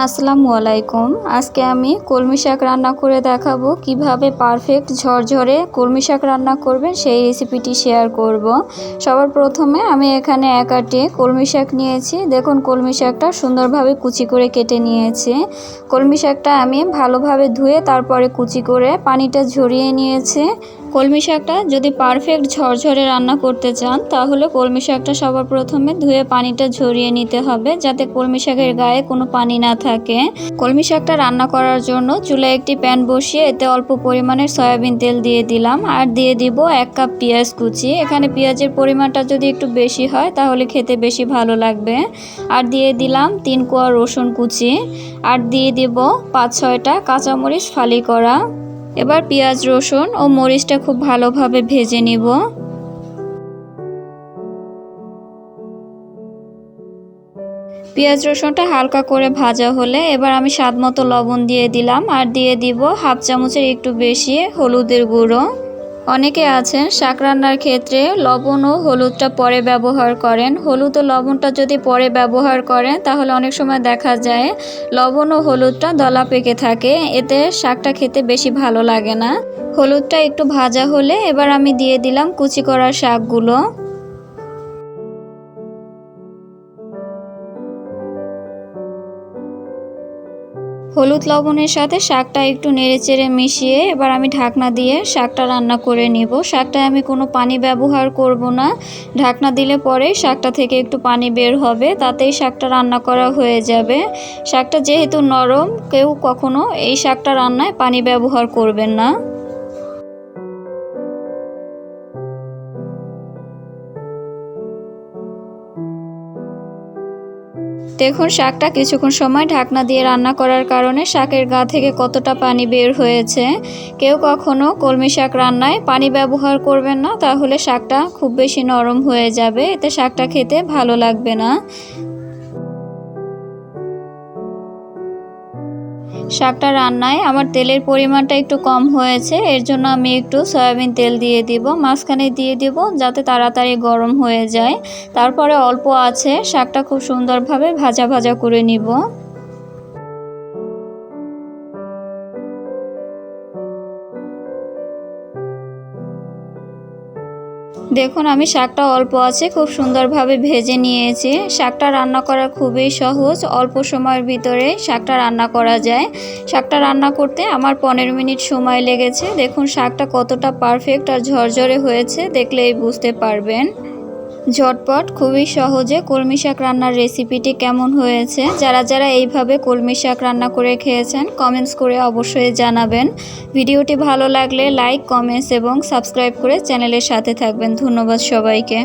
আসসালামু আলাইকুম। আজকে আমি কলমি শাক রান্না করে দেখাবো কীভাবে পারফেক্ট ঝরঝরে কলমি শাক রান্না করবেন সেই রেসিপিটি শেয়ার করব। সবার প্রথমে আমি এখানে এক আটে কলমি শাক নিয়েছি। দেখুন, কলমি শাকটা সুন্দরভাবে কুচি করে কেটে নিয়েছি। কলমি শাকটা আমি ভালোভাবে ধুয়ে তারপরে কুচি করে পানিটা ঝরিয়ে নিয়েছি। কলমি শাকটা যদি পারফেক্ট ঝরঝরে রান্না করতে চান, তাহলে কলমি শাকটা সবার প্রথমে ধুয়ে পানিটা ঝরিয়ে নিতে হবে যাতে কলমি শাকের গায়ে কোনো পানি না থাকে। কলমি শাকটা রান্না করার জন্য চুলায় একটি প্যান বসিয়ে এতে অল্প পরিমাণের সয়াবিন তেল দিয়ে দিলাম। আর দিয়ে দিব এক কাপ পেঁয়াজ কুচি। এখানে পেঁয়াজের পরিমাণটা যদি একটু বেশি হয়, তাহলে খেতে বেশি ভালো লাগবে। আর দিয়ে দিলাম তিন কোয়া রসুন কুচি। আর দিয়ে দিব পাঁচ ছয়টা কাঁচামরিচ ফালি করা। এবার পেঁয়াজ, রসুন ও মরিচটা খুব ভালোভাবে ভেজে নিব। পেঁয়াজ, রসুনটা হালকা করে ভাজা হলে এবার আমি স্বাদ মতো লবণ দিয়ে দিলাম আর দিয়ে দিব হাফ চামচের একটু বেশি হলুদের গুঁড়ো। অনেকে আছেন, শাক রান্নার ক্ষেত্রে লবণ ও হলুদটা পরে ব্যবহার করেন। হলুদ ও লবণটা যদি পরে ব্যবহার করেন, তাহলে অনেক সময় দেখা যায় লবণ ও হলুদটা দলা পেকে থাকে। এতে শাকটা খেতে বেশি ভালো লাগে না। হলুদটা একটু ভাজা হলে এবার আমি দিয়ে দিলাম কুচি করা শাকগুলো। হলুদ লবণের সাথে শাকটা একটু নেড়েচেড়ে মিশিয়ে এবার আমি ঢাকনা দিয়ে শাকটা রান্না করে নিব। শাকটায় আমি কোনো পানি ব্যবহার করব না। ঢাকনা দিলে পরে শাকটা থেকে একটু পানি বের হবে, তাতেই শাকটা রান্না করা হয়ে যাবে। শাকটা যেহেতু নরম, কেউ কখনো এই শাকটা রান্নায় পানি ব্যবহার করবেন না। দেখুন শাকটা কিছুক্ষণ সময় ঢাকনা দিয়ে রান্না করার কারণে শাকের গা থেকে কতটা পানি বের হয়েছে। কেউ কখনো কলমি শাক রান্নায় পানি ব্যবহার করবেন না, তাহলে শাকটা খুব বেশি নরম হয়ে যাবে। এতে শাকটা খেতে ভালো লাগবে না। শাকটা রান্নায়। আমার তেলের পরিমাণটা একটু কম হয়েছে, এর জন্য আমি একটু সয়াবিন তেল দিয়ে দিব, মাঝখানে দিয়ে দিব, যাতে তাড়াতাড়ি গরম হয়ে যায়। তারপরে অল্প আছে শাকটা খুব সুন্দরভাবে ভাজা ভাজা করে নিব। দেখুন, আমি শাকটা অল্প আছে, খুব সুন্দরভাবে ভেজে নিয়েছি। শাকটা রান্না করা খুবই সহজ, অল্প সময়ের ভিতরে শাকটা রান্না করা যায়। শাকটা রান্না করতে আমার পনেরো মিনিট সময় লেগেছে। দেখুন, শাকটা কতটা পারফেক্ট আর ঝরঝরে হয়েছে, দেখলেই বুঝতে পারবেন। ঝটপট খুবই সহজে কলমি শাক রান্নার রেসিপিটি কেমন হয়েছে? যারা যারা এইভাবে কলমি শাক রান্না করে খেয়েছেন কমেন্টস করে অবশ্যই জানাবেন। ভিডিওটি ভালো লাগলে লাইক কমেন্টস এবং সাবস্ক্রাইব করে চ্যানেলের সাথে থাকবেন। ধন্যবাদ সবাইকে।